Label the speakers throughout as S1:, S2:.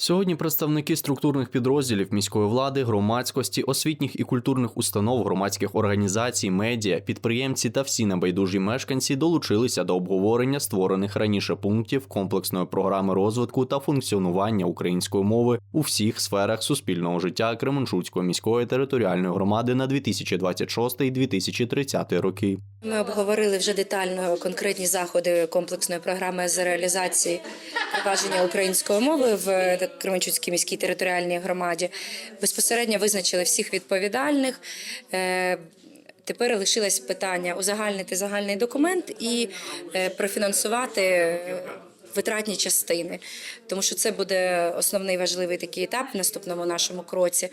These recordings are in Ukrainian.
S1: Сьогодні представники структурних підрозділів міської влади, громадськості, освітніх і культурних установ, громадських організацій, медіа, підприємці та всі небайдужі мешканці долучилися до обговорення створених раніше пунктів комплексної програми розвитку та функціонування української мови у всіх сферах суспільного життя Кременчуцької міської територіальної громади на 2026-2030 роки.
S2: Ми обговорили вже детально конкретні заходи комплексної програми з реалізації впровадження української мови в Кременчуцькій міській територіальній громаді. Безпосередньо визначили всіх відповідальних. Е, Тепер лишилось питання узагальнити загальний документ і е, профінансувати витратні частини, тому що це буде основний важливий такий етап в наступному нашому кроці.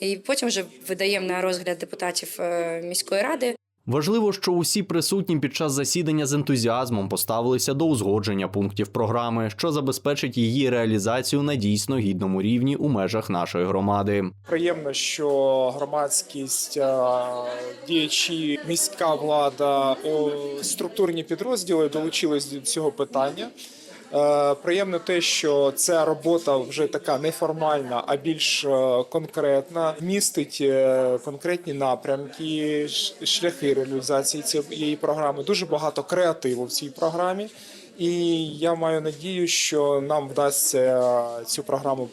S2: І потім вже видаємо на розгляд депутатів е, міської ради.
S1: Важливо, що усі присутні під час засідання з ентузіазмом поставилися до узгодження пунктів програми, що забезпечить її реалізацію на дійсно гідному рівні у межах нашої громади.
S3: Приємно, що громадськість, е, діячі, міська влада, структурні підрозділи долучились до цього питання. Е, Приємно те, що ця робота вже така неформальна, а більш е, конкретна, містить е, конкретні напрямки, шляхи реалізації цієї програми. Дуже багато креативу в цій програмі. І я маю надію, що нам вдасться цю програму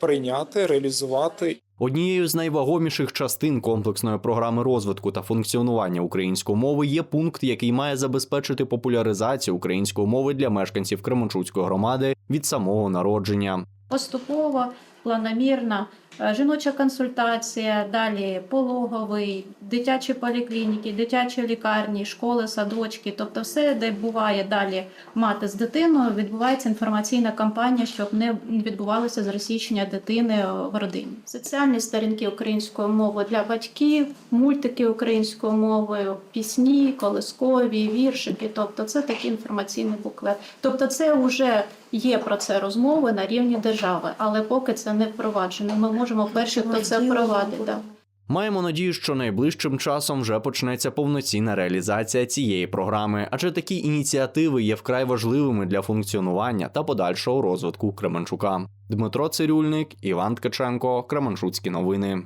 S3: прийняти, реалізувати
S1: Однією з найвагоміших частин комплексної програми розвитку та функціонування української мови є пункт, який має забезпечити популяризацію української мови для мешканців Кременчуцької громади від самого народження.
S4: поступово, планомірно. Е, Жіноча консультація, далі пологовий, дитячі поліклініки, дитячі лікарні, школи, садочки, тобто все, де буває далі мати з дитиною, відбувається інформаційна кампанія, щоб не відбувалося зросійщення дитини в родині. Соціальні сторінки української мови для батьків, мультики українською мовою, пісні, колискові, віршики. Тобто, це такий інформаційний буклет. Тобто, це вже є про це розмови на рівні держави, але поки це не впроваджено. Ми можемо перші, хто це впровадить. Да.
S1: Маємо надію, що найближчим часом вже почнеться повноцінна реалізація цієї програми, адже такі ініціативи є вкрай важливими для функціонування та подальшого розвитку Кременчука. Дмитро Цирюльник, Іван Ткаченко, Кременчуцькі новини.